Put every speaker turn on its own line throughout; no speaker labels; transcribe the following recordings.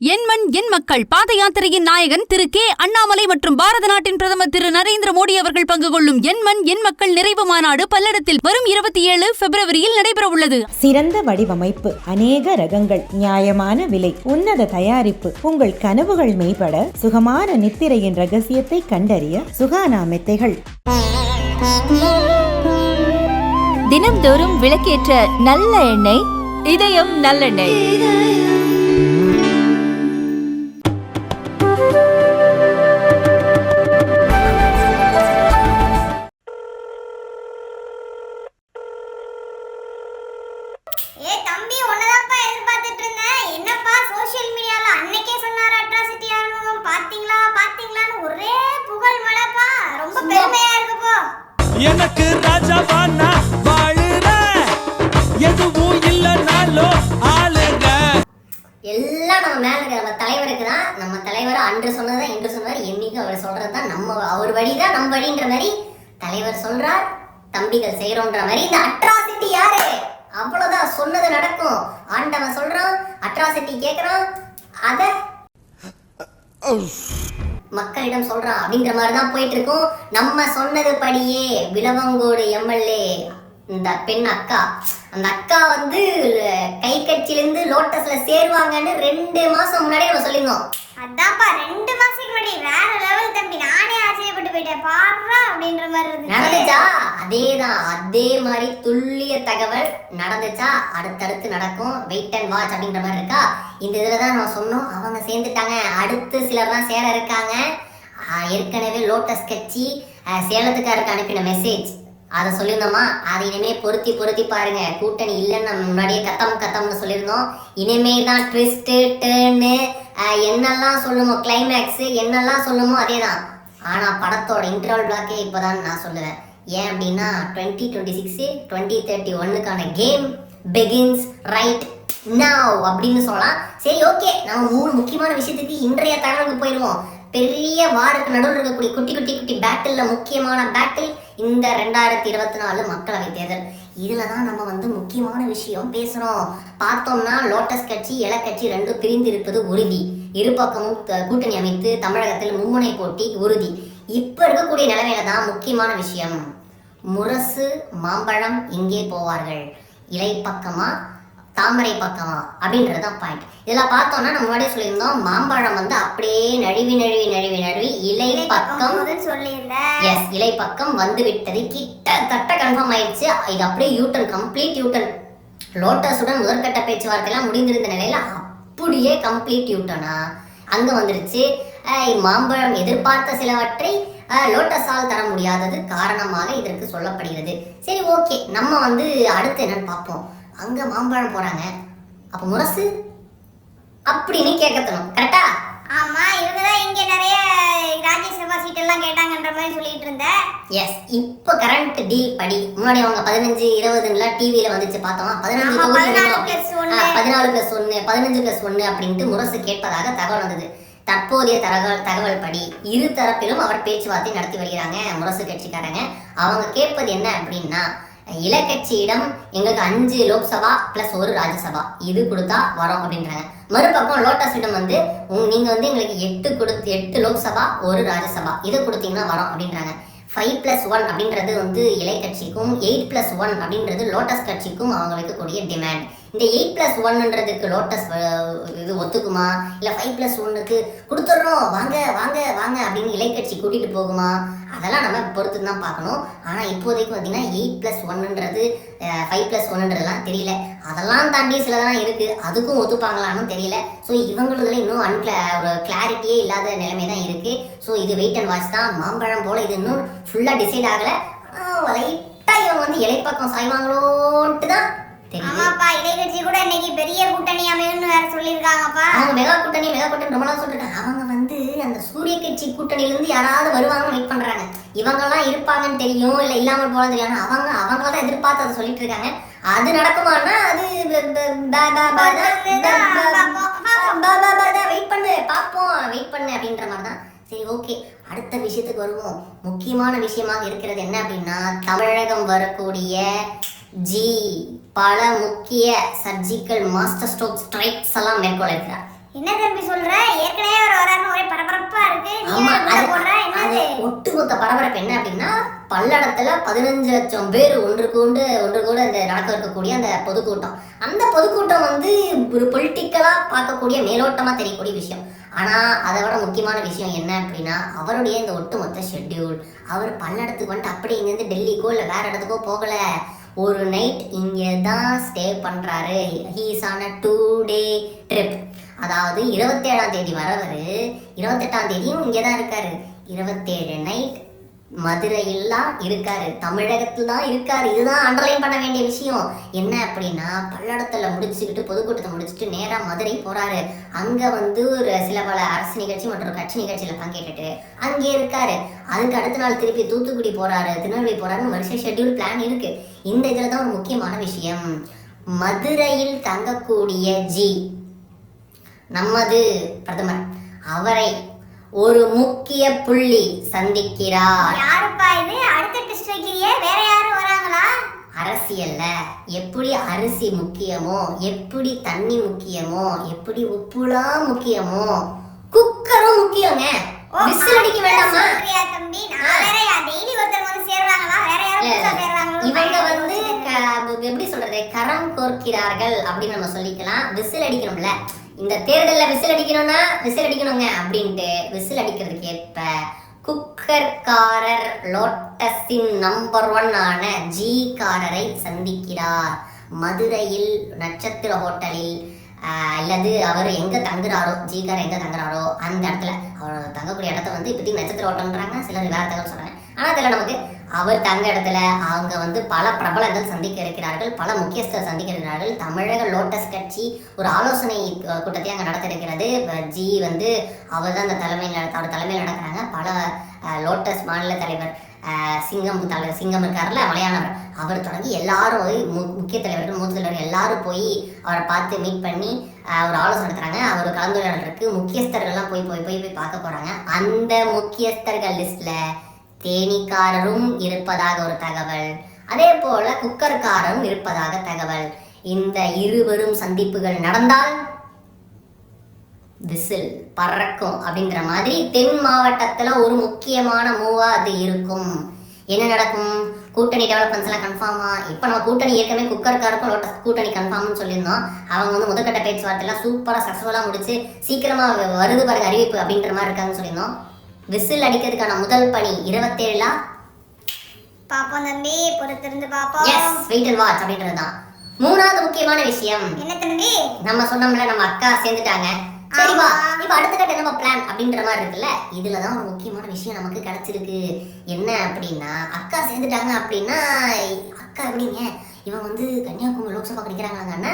என் மண் என் மக்கள். பாத யாத்திரையின் நாயகன் திரு கே. அண்ணாமலை மற்றும் பாரத நாட்டின் பிரதமர் திரு நரேந்திர மோடி அவர்கள் பங்கு கொள்ளும் என் மண் என் மக்கள் நிறைவு மாநாடு பல்லடத்தில் வரும் இருபத்தி ஏழு பிப்ரவரியில் நடைபெறவுள்ளது.
சிறந்த வடிவமைப்பு அநேக ரகங்கள் நியாயமான விலை உன்னத தயாரிப்பு உங்கள் கனவுகள் மேம்பட சுகமான நித்திரையின் ரகசியத்தை கண்டறிய சுகானா மெத்தைகள்.
தினம்தோறும் விளக்கேற்ற நல்ல எண்ணெய் இதயம் நல்லெண்ணெய்.
எனக்கு ராஜாவா நான் வாழுறேன் எதுவும் இல்லைனாலும் ஆளுங்க.
எல்லாம் நம்ம மேல இருக்கிற நம்ம தலைவருக்கு தான் நம்ம தலைவர் அன்று சொன்னதை இன்று சொன்னார் என்னைக்கும் அவர் சொல்றது தான் நம்ம அவர் வழி தான் நம்ம வழின்ற மாதிரி தலைவர் சொல்றார் தம்பிகள் செய்யறோன்ற மாதிரி. இந்த அட்ராசிட்டி யாரு? அவ்வளவுதான் சொன்னது நடக்கும். ஆண்டவன் சொல்றான் அட்ராசிட்டி கேக்குறான். அத மக்களிடம் சொல்றான் அப்படிங்கிற மாதிரி தான் போயிட்டு இருக்கும் நம்ம சொன்னது படியே விலவங்கோடு எம்எல்ஏ இந்த பெண் அக்கா. அந்த அக்கா வந்து கை கட்சியிலேருந்து லோட்டஸ்ல சேருவாங்கன்னு ரெண்டு மாசம் முன்னாடியே நம்ம சொல்லியிருந்தோம்.
அதான்ப்பா ரெண்டு மாசத்துக்கு முன்னாடி வேற லெவல் தம்பி நானே ஆச்சரியப்பட்டு போயிட்டேன் பாடுறா அப்படின்ற மாதிரி இருந்துச்சு.
நடந்துச்சா? அதேதான். அதே மாதிரி துல்லிய தகவல் நடந்துச்சா? அடுத்தடுத்து நடக்கும். வெயிட் அண்ட் வாட்ச் அப்படின்ற மாதிரி இருக்கா? இந்த இதில் தான் நம்ம சொன்னோம். அவங்க சேர்ந்துட்டாங்க. அடுத்து சிலர்லாம் சேர இருக்காங்க. ஏற்கனவே லோட்டஸ் கட்சி சேலத்துக்காருக்கு அனுப்பின மெசேஜ் அதை சொல்லியிருந்தோமா? அதை இனிமே பொருத்தி பொருத்தி பாருங்க. கூட்டணி இல்லைன்னு நம்ம முன்னாடியே கத்தம் கத்தம்னு சொல்லியிருந்தோம். இனிமே தான் ட்விஸ்ட்டு டேர்னு என்னெல்லாம் சொல்லுமோ கிளைமேக்ஸு என்னெல்லாம் சொல்லுமோ அதே தான் ஆனால் படத்தோட இன்டர்வல் பிளாக்கே இப்போ தான் நான் சொல்லுவேன். ஏன் அப்படின்னா twenty twenty six twenty thirty ஒன்னுக்கான game begins right now அப்படின்னு சொல்லலாம். சரி ஓகே நம்ம மூணு முக்கியமான விஷயத்துக்கு இன்றைய தகவலுக்கு போயிடுவோம் பெரிய வாருக்கு நடுவில் இருக்கக்கூடிய குட்டி குட்டி குட்டி பேட்டிலில் முக்கியமான பேட்டில் இந்த ரெண்டாயிரத்தி இருபத்தி நாலு மக்களவை தேர்தல். இதில் தான் நம்ம வந்து முக்கியமான விஷயம் பேசுகிறோம் பார்த்தோம்னா லோட்டஸ் கட்சி இலக்கட்சி ரெண்டும் பிரிந்து இருப்பது உறுதி. இரு பக்கமும் கூட்டணி அமைத்து தமிழகத்தில் மும்முனை போட்டி உறுதி. இப்போ இருக்கக்கூடிய நிலைமையில தான் முக்கியமான விஷயம். முரசு மாம்பழம் எங்கே போவார்கள். இலை பக்கமா தாமரை பக்கமா அப்படின்றது தான் பாயிண்ட் இதெல்லாம் பார்த்தோம்னா நம்ம முன்னாடியே சொல்லியிருந்தோம் மாம்பழம் வந்து அப்படியே நழுவி நழுவி நழுவி நழுவி இலை பக்கம் எஸ் இலை பக்கம் வந்து விட்டது. கிட்டத்தட்ட கன்ஃபார்ம் ஆயிடுச்சு. இது அப்படியே யூட்டன் கம்ப்ளீட் யூட்டன் லோட்டஸுடன் முதற்கட்ட பேச்சுவார்த்தைலாம் முடிந்திருந்த நிலையில அப்படியே கம்ப்ளீட் யூட்டனா? அங்கே வந்துருச்சு. மாம்பழம் எதிர்பார்த்த சிலவற்றை லோட்டஸால் தர முடியாதது காரணமாக இதற்கு சொல்லப்படுகிறது. சரி ஓகே. நம்ம வந்து அடுத்து என்னன்னு பார்ப்போம். அங்கே மாம்பழம் போகிறாங்க அப்போ முரசு அப்படின்னு கேட்கத்தணும் கரெக்டா?
ஆமா இவங்க தான் இங்க நிறைய ராஜ்யசபா சீட் எல்லாம் கேட்டாங்கன்ற மாதிரி சொல்லிட்டு இருந்தேன்
எஸ் இப்போ கரண்ட் டீல் படி. முன்னாடி அவங்க பதினஞ்சு இருபதுல டிவியில வந்துச்சு பார்த்தோமா. பதினஞ்சு
ஆமா,
தொகுதி
14
வேணும்.
plus ஒண்ணு.
ஆ, பதினாலு பிளஸ் ஒன்னு பதினஞ்சு பிளஸ் ஒன்னு அப்படின்ட்டு முரசு கேட்பதாக தகவல் வந்தது. தற்போதைய தகவல் தகவல் படி இரு தரப்பிலும் அவர் பேச்சுவார்த்தை நடத்தி வருகிறாங்க முரசு கட்சிக்காரங்க. அவங்க கேட்பது என்ன அப்படின்னா இலக்கட்சியிடம் எங்களுக்கு அஞ்சு லோக்சபா பிளஸ் ஒரு ராஜ்யசபா. இது கொடுத்தா வரோம் அப்படின்றாங்க. மறுபக்கம் லோட்டஸிடம் வந்து உங்க- நீங்க வந்து எங்களுக்கு எட்டு கொடுத்து எட்டு லோக்சபா ஒரு ராஜ்யசபா. இதை கொடுத்தீங்கன்னா வரோம் அப்படின்றாங்க. ஃபைவ் பிளஸ் ஒன் அப்படின்றது வந்து இலை கட்சிக்கும் எயிட் பிளஸ் ஒன் அப்படின்றது லோட்டஸ் கட்சிக்கும் அவங்க வைக்கக்கூடிய டிமாண்ட் இந்த எயிட் பிளஸ் ஒன்ன்றதுக்கு லோட்டஸ் இது ஒத்துக்குமா? இல்லை ஃபைவ் பிளஸ் ஒன்னுக்கு கொடுத்துட்றோம் வாங்க வாங்க வாங்க அப்படின்னு இலை கட்சி கூட்டிகிட்டு போகுமா? அதெல்லாம் நம்ம பொறுத்து தான் பார்க்கணும். ஆனால் இப்போதைக்கு பார்த்தீங்கன்னா எயிட் ப்ளஸ் ஒன்னுன்றது ஃபைவ் ப்ளஸ் ஒன்னுன்றதுலாம் தெரியல. அதெல்லாம் தாண்டி சிலதெல்லாம் இருக்குது அதுக்கும் ஒத்துப்பாங்களான்னு தெரியல. ஸோ இவங்களுதுல இன்னும் அன்கிள ஒரு கிளாரிட்டியே இல்லாத நிலைமை தான் இருக்குது ஸோ இது வெயிட் அண்ட் வாட்ச் தான். மாம்பழம் போல் இது இன்னும் ஃபுல்லாக டிசைட் ஆகலை. லைட்டாக இவங்க வந்து இலைப்பக்கம் சாய்வாங்களோன்ட்டு தான்
ஆமாப்பா இடைக்கட்சி கூட இன்னைக்கு பெரிய கூட்டணி அமையும்னு வேற சொல்லியிருக்காங்கப்பா.
அவங்க மெகா கூட்டணி மெகா கூட்டணி ரொம்ப நாள் சொல்லிருக்காங்க. அவங்க சரி அந்த சூரிய கட்சி கூட்டணியில இருந்து யாராவது வருவாங்கன்னு வெயிட் பண்றாங்க இவங்கெல்லாம் இருப்பாங்கன்னு தெரியும் இல்லை இல்லாமல் போல தெரியும் அவங்க அவங்க தான் எதிர்பார்த்து அதை சொல்லிட்டு இருக்காங்க அது நடக்குமானா அது வெயிட் பண்ணு பார்ப்போம் வெயிட் பண்ணு அப்படின்ற மாதிரி தான் சரி ஓகே அடுத்த விஷயத்துக்கு வருவோம் முக்கியமான விஷயமாக இருக்கிறது என்ன அப்படின்னா தமிழகம் வரக்கூடிய ஜி பல முக்கிய சர்ஜிக்கல் மாஸ்டர் ஸ்ட்ரோக் ஸ்ட்ரைக்ஸ் எல்லாம் மேற்கொள்ள இருக்கிறார்
என்ன தம்பி சொல்ற ஏற்கனவே ஒரு வராருன்னு ஒரே பரபரப்பா இருக்கு நீ
ஆமா
வேற
அது
கூட போடுற
அது
என்னது
ஒட்டுமொத்த பரபரப்பு என்ன அப்படின்னா பல்லடத்துல பதினஞ்சு லட்சம் பேர் ஒன்று கூண்டு ஒன்று கூட இந்த நடக்க இருக்கக்கூடிய அந்த பொதுக்கூட்டம். அந்த பொதுக்கூட்டம் வந்து ஒரு பொலிட்டிக்கலா பார்க்கக்கூடிய மேலோட்டமா தெரியக்கூடிய விஷயம். ஆனா அதை விட முக்கியமான விஷயம் என்ன அப்படின்னா அவருடைய இந்த ஒட்டுமொத்த ஷெட்யூல் அவர் பல்லடத்துக்கு வந்துட்டு அப்படியே இங்கேருந்து டெல்லிக்கோ இல்லை வேற இடத்துக்கோ போகல. ஒரு நைட் இங்கே தான் ஸ்டே பண்ணுறாரு he's on a two day trip அதாவது இருபத்தேழாம் தேதி வரவர் இருபத்தெட்டாம் தேதியும் இங்கே தான் இருக்காரு. இருபத்தேழு நைட் மதுரையிலாம் இருக்காரு தமிழகத்தில் தான் இருக்காரு. இதுதான் அண்டர்லைன் பண்ண வேண்டிய விஷயம். என்ன அப்படின்னா பல்லடத்தில் முடிச்சுக்கிட்டு பொதுக்கூட்டத்தை முடிச்சுட்டு நேராக மதுரை போறாரு. அங்கே வந்து ஒரு சில பல அரசு நிகழ்ச்சி மற்றும் கட்சி நிகழ்ச்சியில் பங்கேற்றுட்டு அங்கே இருக்காரு. அதுக்கு அடுத்த நாள் திருப்பி தூத்துக்குடி போறாரு திருநெல்வேலி போறாருன்னு வருஷம் ஷெட்யூல் பிளான் இருக்கு. இந்த இதில் தான் ஒரு முக்கியமான விஷயம். மதுரையில் தங்கக்கூடிய ஜி நமது பிரதமர். அவரை ஒரு முக்கிய புள்ளி சந்திக்கிறார்.
யாருப்பா இது? அடுத்த டெஸ்ட் வைக்கிறியே? வேற யாரும் வராங்களா?
அரசியல்ல. எப்படி அரிசி முக்கியமோ எப்படி தண்ணி முக்கியமோ எப்படி உப்புலாம் முக்கியமோ குக்கரும் முக்கியங்க. விசில் அடிக்க வேண்டாமா?
தம்பி. நான் வேறயா டெய்லி ஒருத்தர் வந்து சேர்றாங்களா வேற யாரும் புதுசா சேர்றாங்களோ
இவங்க வந்து எப்படி சொல்றது? கரம் கோர்க்கிறார்கள் அப்படின்னு நம்ம சொல்லிக்கலாம். விசில் அடிக்கணும்ல. இந்த தேர்தலில் விசில் அடிக்கணும்னா விசில் அடிக்கணுங்க அப்படின்ட்டு விசில் அடிக்கிறதுக்கு ஏற்ப குக்கர்காரர் லோட்டஸின் நம்பர் ஒன் ஆன ஜி காரரை சந்திக்கிறார். மதுரையில் நட்சத்திர ஹோட்டலில் அல்லது அவர் எங்கே தங்குறாரோ ஜிகார் எங்கே தங்குறாரோ அந்த இடத்துல. அவர் தங்கக்கூடிய இடத்த வந்து இப்போதைக்கு நட்சத்திர ஹோட்டல்ன்றாங்க சிலர் வேறு தகவல் சொல்கிறாங்க ஆனால் அதில் நமக்கு அவர் தங்க இடத்துல அவங்க வந்து பல பிரபலங்கள் சந்திக்க இருக்கிறார்கள் பல முக்கியஸ்தர் சந்திக்க இருக்கிறார்கள். தமிழக லோட்டஸ் கட்சி ஒரு ஆலோசனை கூட்டத்தை அங்கே நடத்த இருக்கிறது ஜி வந்து அவர் தான் அந்த தலைமையில் அவர் தலைமையில் நடக்கிறாங்க. பல லோட்டஸ் மாநில தலைவர் சிங்கம் தலை சிங்கம் இருக்கார்ல மலையாளவர் அவர் தொடங்கி எல்லாரும் மு- முக்கிய தலைவர்கள் மூத்த தலைவர்கள் எல்லாரும் போய் அவரை பார்த்து மீட் பண்ணி ஒரு ஆலோசனை நடத்துறாங்க. அவர் கலந்துரையாடல் இருக்கு முக்கியஸ்தர்கள்லாம் போய் போய் போய் போய் பார்க்க போறாங்க. அந்த முக்கியஸ்தர்கள் லிஸ்ட்ல தேனீக்காரரும் இருப்பதாக ஒரு தகவல். அதே போல குக்கர்காரரும் இருப்பதாக தகவல். இந்த இருவரும் சந்திப்புகள் நடந்தால் விசில் பறக்கும் அப்படின்ற மாதிரி தென் மாவட்டத்துல ஒரு முக்கியமான மூவா அது இருக்கும். என்ன நடக்கும்? கூட்டணி டெவலப்மெண்ட்ஸ் எல்லாம் கன்ஃபார்மா இப்போ நம்ம கூட்டணி ஏற்கனவே குக்கர்காருக்கும் லோட்டஸ் கூட்டணி கன்ஃபார்ம்னு சொல்லியிருந்தோம். அவங்க வந்து முதற்கட்ட பேச்சுவார்த்தை எல்லாம் சூப்பரா சக்ஸஸ்ஃபுல்லா முடிச்சு சீக்கிரமாக வருது பாருங்க அறிவிப்பு அப்படின்ற மாதிரி இருக்காங்கன்னு சொல்லியிருந்தோம். விசில் அடிக்கிறதுக்கான முதல் பணி இருபத்தேழுல?
பாப்போம் தம்பி பொறுத்திருந்து பாப்போம்.
எஸ் வெயிட் அண்ட் வாட்ச் அப்படின்றது தான். மூணாவது முக்கியமான விஷயம்.
என்ன தம்பி?
நம்ம சொன்னோம்ல நம்ம அக்கா சேர்ந்துட்டாங்க. சரிப்பா
ஆமா.
இப்ப அடுத்த கட்ட நம்ம பிளான் அப்படின்ற மாதிரி இருக்குல்ல? இதுலதான் ஒரு முக்கியமான விஷயம் நமக்கு கிடைச்சிருக்கு. என்ன அப்படின்னா அக்கா சேர்ந்துட்டாங்க அப்படின்னா அக்கா எப்படிங்க? இவன் வந்து கன்னியாகுமரி லோக்சபா நிக்கிறாங்களாங்கன்னா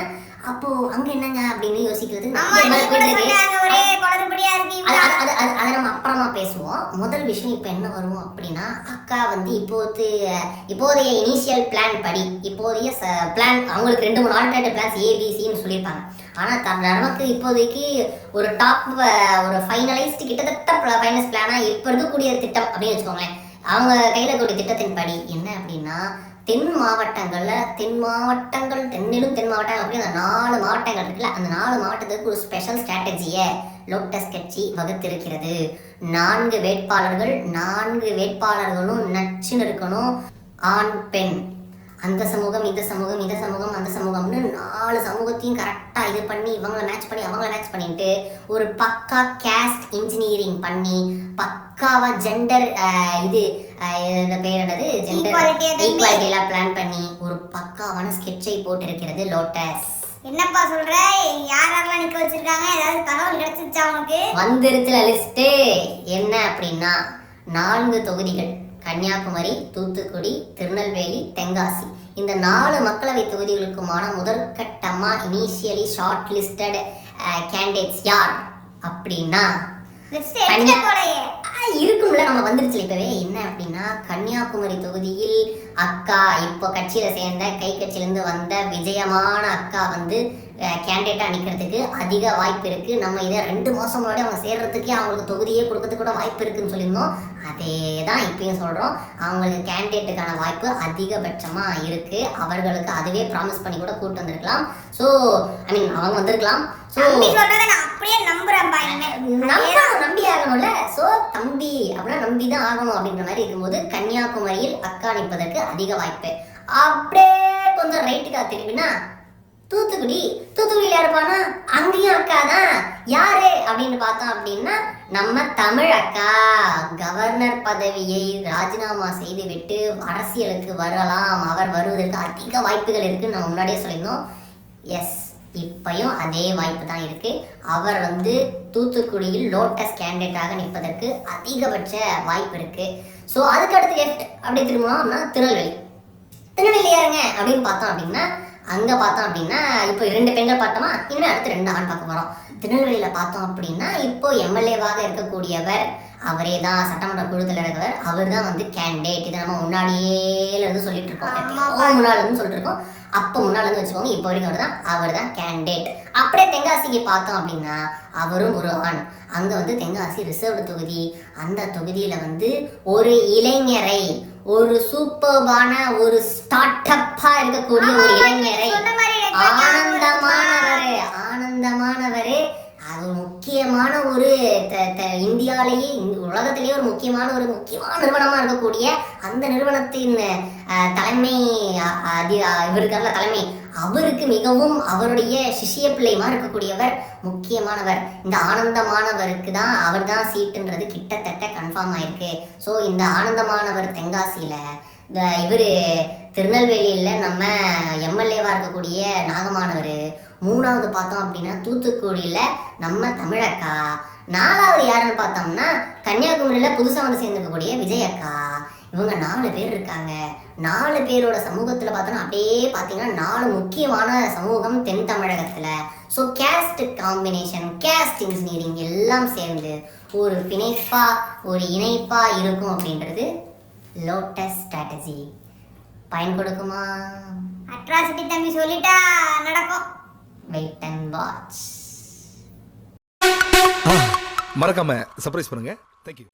அப்போ அங்க என்னங்க அப்படின்னு யோசிக்கிறது அது நம்ம அப்புறமா பேசுவோம். முதல் விஷயம் இப்போ என்ன வரும் அப்படின்னா அக்கா வந்து இப்போது இப்போதைய இனிஷியல் பிளான் படி இப்போதைய பிளான் அவங்களுக்கு ரெண்டு மூணு ஆல்டர்னேட்டிவ் பிளான்ஸ் ஏபிசின்னு சொல்லியிருப்பாங்க. ஆனால் நமக்கு இப்போதைக்கு ஒரு டாப் ஒரு ஃபைனலைஸ்டு கிட்டத்தட்ட ஃபைனல்ஸ் பிளானாக இப்போ இருக்கக்கூடிய திட்டம் அப்படின்னு வச்சுக்கோங்களேன். அவங்க கையில் இருக்கக்கூடிய திட்டத்தின் படி என்ன அப்படின்னா தென் மாவட்டங்களில் தென் மாவட்டங்கள் தென்னிலும் தென் மாவட்டங்கள் அப்படி அந்த நாலு மாவட்டங்கள் இருக்குல்ல அந்த நாலு மாவட்டத்துக்கு ஒரு ஸ்பெஷல் ஸ்ட்ராட்டஜியை லோட்டஸ் கட்சி வகுத்திருக்கிறது. நான்கு வேட்பாளர்கள் நான்கு வேட்பாளர்களும் நச்சுன்னு இருக்கணும். ஆண் பெண். அந்த சமூகம் இந்த சமூகம் இந்த சமூகம் அந்த சமூகம்னு நாலு சமூகத்தையும் கரெக்டாக இது பண்ணி இவங்கள மேட்ச் பண்ணி அவங்கள மேட்ச் பண்ணிட்டு ஒரு பக்கா கேஸ்ட் இன்ஜினியரிங் பண்ணி பக்காவா ஜெண்டர் இது இந்த பேர் என்னது? ஜெண்டர்
Equality ஆ தம்பி.
ஈக்குவாலிட்டி எல்லாம் பிளான் பண்ணி ஒரு பக்காவான ஸ்கெட்சை போட்டிருக்கிறது லோட்டஸ்
என்னப்பா சொல்ற? யார் யாரெல்லாம் நிக்க வச்சிருக்காங்க? ஏதாவது தகவல் கிடைச்சிருச்சா உனக்கு?
வந்துருச்சுல லிஸ்ட்டு என்ன அப்படின்னா நான்கு தொகுதிகள். கன்னியாகுமரி தூத்துக்குடி திருநெல்வேலி தென்காசி. இந்த நாலு மக்களவை தொகுதிகளுக்குமான முதற்கட்டமா இனிஷியலி ஷார்ட் லிஸ்டட் கேண்டிடேட்ஸ் யார்? அப்படின்னா இருக்கும்ல. நம்ம வந்துருச்சு இப்பவே என்ன அப்படின்னா கன்னியாகுமரி தொகுதியில் அக்கா இப்போ கட்சியில சேர்ந்த கை கட்சியிலேருந்து வந்த விஜயமான அக்கா வந்து கேண்டிடேட்டா நிக்கிறதுக்கு அதிக வாய்ப்பு இருக்கு. நம்ம இதை ரெண்டு மாசம் முன்னாடி அவங்க சேர்றதுக்கே அவங்களுக்கு தொகுதியே கொடுக்கறதுக்கு கூட வாய்ப்பு இருக்குன்னு சொல்லியிருந்தோம். அதே தான் இப்பயும் சொல்றோம். அவங்களுக்கு கேண்டிடேட்டுக்கான வாய்ப்பு அதிகபட்சமா இருக்கு. அவர்களுக்கு அதுவே ப்ராமிஸ் பண்ணி கூட கூட்டு வந்திருக்கலாம். ஸோ ஐ மீன் அவங்க வந்திருக்கலாம். ஸோ
அப்படியே நம்புறேன்ப்பா இனிமே
நம்பணும் நம்பி ஆகணும்ல சோ தம்பி அப்படின்னா நம்பி தான் ஆகணும் அப்படின்ற மாதிரி இருக்கும்போது கன்னியாகுமரியில் அக்கா நிற்பதற்கு அதிக வாய்ப்பு. அப்படியே கொஞ்சம் ரைட்டுக்கா திரும்பினா தூத்துக்குடி தூத்துக்குடியில இருப்பானா அங்கேயும் அக்கா தான். யாரு அப்படின்னு பார்த்தோம் அப்படின்னா நம்ம தமிழ் அக்கா. கவர்னர் பதவியை ராஜினாமா செய்துவிட்டு அரசியலுக்கு வரலாம். அவர் வருவதற்கு அதிக வாய்ப்புகள் இருக்குன்னு நம்ம முன்னாடியே சொல்லியிருந்தோம். எஸ் இப்பயும் அதே வாய்ப்பு தான் இருக்கு. அவர் வந்து தூத்துக்குடியில் லோட்டஸ் கேண்டிடேட்டாக நிற்பதற்கு அதிகபட்ச வாய்ப்பு இருக்கு. ஸோ அதுக்கு அடுத்து லெஃப்ட் அப்படி திரும்பினோம்னா திருநெல்வேலி. திருநெல்வேலி யாருங்க? அப்படின்னு பார்த்தோம் அப்படின்னா அங்க பார்த்தோம் அப்படின்னா இப்போ ரெண்டு பெண்கள் பார்த்தோமா? இன்னும் அடுத்து ரெண்டு ஆண் பார்க்க போறோம். திருநெல்வேலியில பார்த்தோம் அப்படின்னா இப்போ எம்எல்ஏவாக இருக்கக்கூடியவர் அவரே தான் சட்டமன்ற குழுத்தில் இருக்கிறவர் அவர் தான் வந்து கேண்டிடேட் இதை நம்ம முன்னாடியே இருந்து சொல்லிட்டு இருக்கோம். முன்னாடி இருந்து சொல்லிட்டு இருக்கோம். அப்போ முன்னாடி இருந்து வச்சுக்கோங்க இப்போ வரைக்கும் அவர் தான் அவர் தான் கேண்டிடேட் அப்படியே தென்காசிக்கு பார்த்தோம் அப்படின்னா அவரும் ஒரு ஆண். அங்க வந்து தென்காசி ரிசர்வ்டு தொகுதி. அந்த தொகுதியில வந்து ஒரு இளைஞரை ஒரு சூப்பர்பான ஒரு ஸ்டார்ட் அப்பா இருக்கக்கூடிய ஒரு இளைஞரை ஆனந்தமானவரு. ஆனந்தமானவரு. அது முக்கியமான ஒரு த- இந்தியாவிலேயே இந்த உலகத்திலேயே ஒரு முக்கியமான ஒரு முக்கியமான நிறுவனமா இருக்கக்கூடிய அந்த நிறுவனத்தின் தலைமை அ- இவருக்கான தலைமை. அவருக்கு மிகவும் அவருடைய சிஷ்ய பிள்ளைமா இருக்கக்கூடியவர் முக்கியமானவர். இந்த ஆனந்தமானவருக்கு தான் அவர் தான் சீட்டுன்றது கிட்டத்தட்ட கன்ஃபார்ம் ஆயிருக்கு. ஸோ இந்த ஆனந்தமானவர் தென்காசியில் இந்த இவர் திருநெல்வேலியில் நம்ம எம்எல்ஏவாக இருக்கக்கூடிய நாகமானவர். மூணாவது பார்த்தோம் அப்படின்னா தூத்துக்குடியில் நம்ம தமிழக்கா. நாலாவது யாருன்னு பார்த்தோம்னா கன்னியாகுமரியில் புதுசாக வந்து சேர்ந்துருக்கக்கூடிய விஜயக்கா. இவங்க நாலு பேர் இருக்காங்க. நாலு பேரோட சமூகத்தில் பார்த்தோன்னா அப்படியே பார்த்தீங்கன்னா நாலு முக்கியமான சமூகம் தென் தமிழகத்தில். So caste combination caste engineering எல்லாம் சேர்ந்து ஒரு பிணைப்பா ஒரு இணைப்பா இருக்கும் அப்படின்றது லோட்டஸ் ஸ்ட்ராட்டஜி பயன் கொடுக்குமா?
அட்ராசிட்டி தம்பி சொல்லிட்டா நடக்கும்.
வெயிட் அண்ட் வாட்ச்
மறக்காம சர்ப்ரைஸ் பண்ணுங்க. Thank you